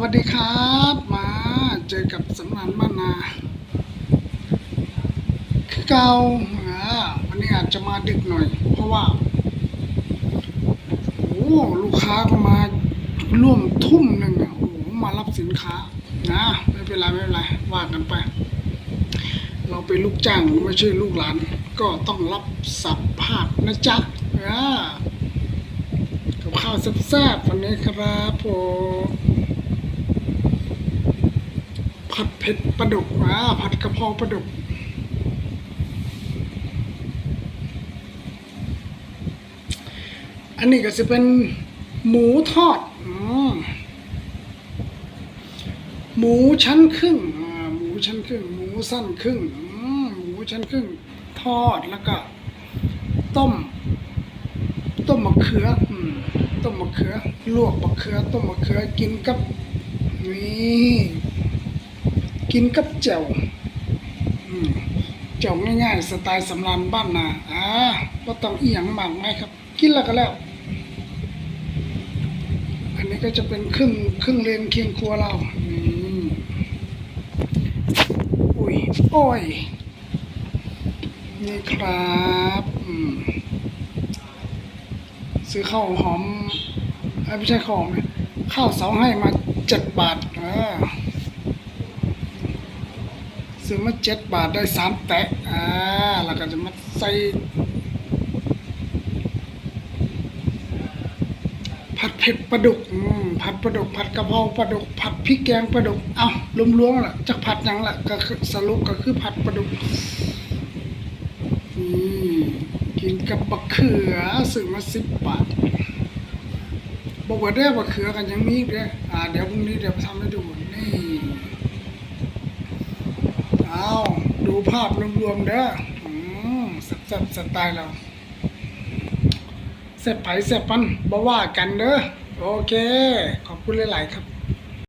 วัสดีครับ มาเจอกับสำนันบ้านนา คือเกาอ่าวันนี้อาจจะมาดึกหน่อย เพราะว่า โอ้ลูกค้าก็มาร่วมทุ่มหนึ่งอะโอ้มารับสินค้านะไม่เป็นไรไม่เป็นไรว่ากันไป เราเป็นลูกจ้างไม่ใช่ลูกหลาน ก็ต้องรับสับภาพนะจ๊ะอ่ากับข้าวแซ่บๆวันนี้ครับผม ผัดเผ็ดปลาดุกอ่าผัดกระเพราปลาดุกอันนี้ก็จะเป็นหมูทอดอหมูชั้นครึ่งหมูชั้นครึ่ง หมูสั้นครึ่งหมูชั้นครึ่ง ทอดแล้วก็ ต้ม ต้มมะเขืออต้มมะเขือ ลวกมะเขือ ต้มมะเขือกินกับนี่ กินกับแจ่วอืมแจ่วง่ายๆ สไตล์สำรานบ้านนาอ่าก็ต้องอีหยังมากไหมครับ กินแล้วก็แล้ว อันนี้ก็จะเป็นครึ่งครึ่งเลนเคียงครัวเราอุ้ยโอ้ยนี่ครับซื้อข้าวหอมไม่ใช่ข้าวหอมข้าวเสาให้มาเจ็ดบาทอ่า ซื้อมาเจ็ดบาทได้สามแตะอ่าแล้วก็จะมาใส่ผัดเผ็ดปลาดุกอืมผัดปลาดุกผัดกะเพราปลาดุกผัดพริกแกงปลาดุกเอ้ารวมๆล่ะจะผัดยังล่ะก็คือสรุปก็คือผัดปลาดุกนี่กินกับบักเขือซื้อมาสิบบาทบอกว่าได้บักเขือกันยังมีอีกเด้ออ่าเดี๋ยวพรุ่งนี้เดี๋ยวทำให้ดูนี่ เอาดูภาพรวมๆเด้อสับสับสไตล์เราเสร็จไผเสร็จปันบ่ว่ากันเด้อโอเค ขอบคุณหลาย ๆ ครับ